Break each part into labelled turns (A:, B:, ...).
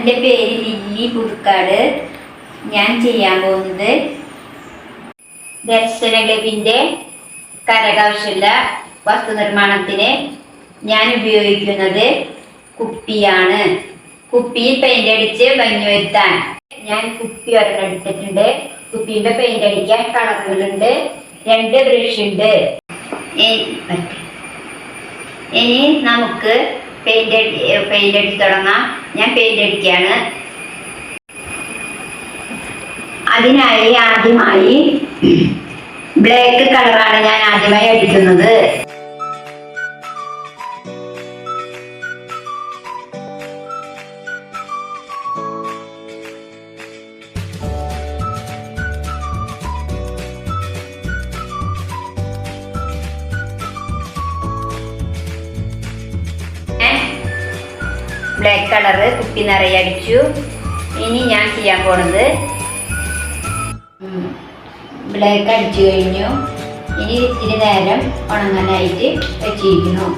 A: എന്റെ പേര് ലില്ലി പുതുക്കാട്. ഞാൻ ചെയ്യാൻ പോകുന്നത് ദർശനഗവിന്റെ കരകൗശല വസ്തുനിർമ്മാണത്തിന് ഞാൻ ഉപയോഗിക്കുന്നത് കുപ്പിയാണ്. കുപ്പിയിൽ പെയിന്റ് അടിച്ച് ഭംഗി വരുത്താൻ. ഞാൻ കുപ്പി ഒരെണ്ണം എടുത്തിട്ടുണ്ട്. കുപ്പിയുടെ പെയിന്റ് അടിക്കാൻ കളറുകളുണ്ട് രണ്ട് ബ്രഷ് ഉണ്ട്. ഇ- ഇനി നമുക്ക് പെയിന്റ് പെയിന്റ് അടിച്ച് തുടങ്ങാം. ഞാൻ പെയിന്റ് അടിക്കുകയാണ് അതിനായി ആദ്യമായി ബ്ലാക്ക് കളറാണ് ഞാൻ ആദ്യമായി അടിക്കുന്നത്. ബ്ലാക്ക് കളറ് കുപ്പി നിറയെ അടിച്ചു. ഇനി ഞാൻ ചെയ്യാൻ പോണത്. ബ്ലാക്ക് അടിച്ചു കഴിഞ്ഞു. ഇനി ഇത്തിരി നേരം ഉണങ്ങാനായിട്ട് വെച്ചിരിക്കുന്നു.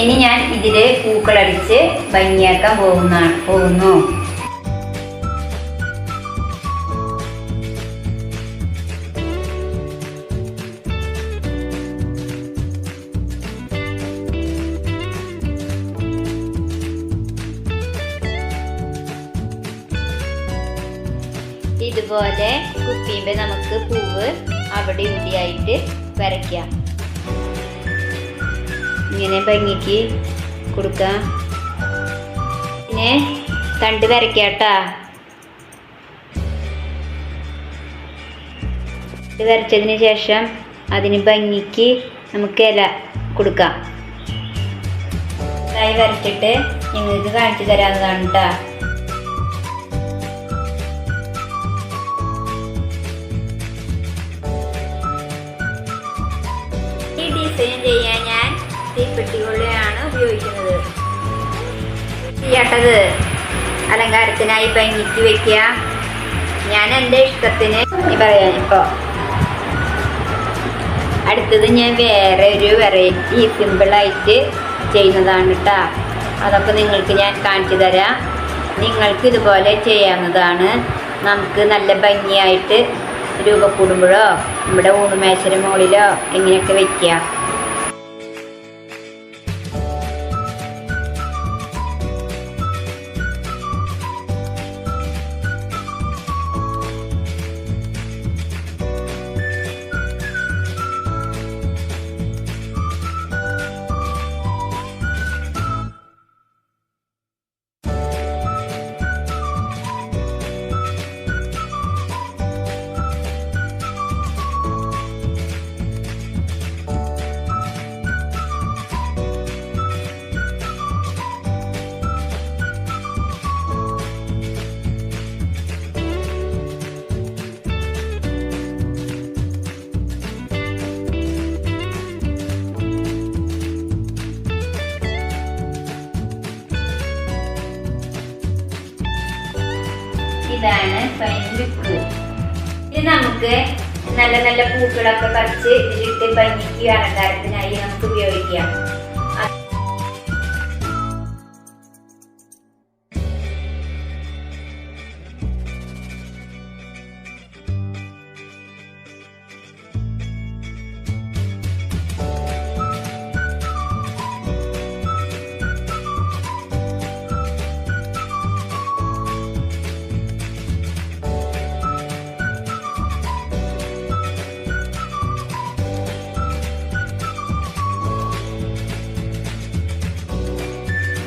A: ഇനി ഞാൻ ഇതിൽ പൂക്കളടിച്ച് ഭംഗിയാക്കാൻ പോകുന്ന പോകുന്നു. ഇതുപോലെ കുപ്പീമ്പെ നമുക്ക് പൂവ് അവിടെ ഇവിടെയായിട്ട് വരയ്ക്കാം. ഇങ്ങനെ ഭംഗിക്ക് കൊടുക്കാം. പിന്നെ തണ്ട് വരയ്ക്കാട്ടാ ഇത് വരച്ചതിന് ശേഷം അതിന് ഭംഗിക്ക് നമുക്ക് ഇല കൊടുക്കാം. ഇതായി വരച്ചിട്ട് നിങ്ങൾക്ക് കാണിച്ചു തരാവുന്നതാണ് കേട്ടോ. ഈ ഡിസൈൻ ചെയ്യാൻ ഞാൻ തീപ്പെട്ടികൊള്ളിയാണ് ഉപയോഗിക്കുന്നത്. ചെയ്യേണ്ടത് അലങ്കാരത്തിനായി ഭംഗിക്ക് വെക്കുക. ഞാൻ എന്റെ ഇഷ്ടത്തിന് പറയാൻ ഇപ്പോൾ അടുത്തത് ഞാൻ വേറെ ഒരു വെറൈറ്റി സിമ്പിളായിട്ട് ചെയ്യുന്നതാണ് കേട്ടോ അതൊക്കെ നിങ്ങൾക്ക് ഞാൻ കാണിച്ചു തരാം. നിങ്ങൾക്ക് ഇതുപോലെ ചെയ്യാവുന്നതാണ്. നമുക്ക് നല്ല ഭംഗിയായിട്ട് രൂപക്കൂടുമ്പോഴോ നമ്മുടെ ഊണുമേശയുടെ മുകളിലോ എങ്ങനെയൊക്കെ വെക്കുക ഇതാണ് ഫൈനൽ ലുക്ക് ഇത് നമുക്ക് നല്ല നല്ല പൂക്കളൊക്കെ പറിച്ച് ഇതിലിട്ട് പനിക്ക് അലങ്കാരത്തിനായി നമുക്ക് ഉപയോഗിക്കാം.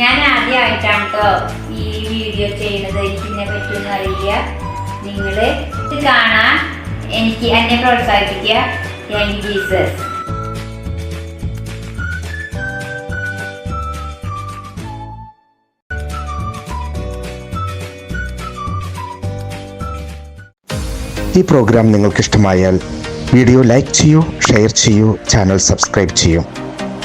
A: ഞാൻ ആദ്യമായിട്ടാണ് കേട്ടോ ഈ വീഡിയോ ചെയ്യുന്നത്. എനിക്ക് ഇതിനെ പറ്റിയൊന്നും അറിയില്ല. നിങ്ങൾ ഇത് കാണാൻ എനിക്ക് എന്നെ പ്രോത്സാഹിപ്പിക്കുക. താങ്ക് ജീസസ്
B: ഈ പ്രോഗ്രാം നിങ്ങൾക്ക് ഇഷ്ടമായാൽ വീഡിയോ ലൈക്ക് ചെയ്യൂ ഷെയർ ചെയ്യൂ ചാനൽ സബ്സ്ക്രൈബ് ചെയ്യൂ.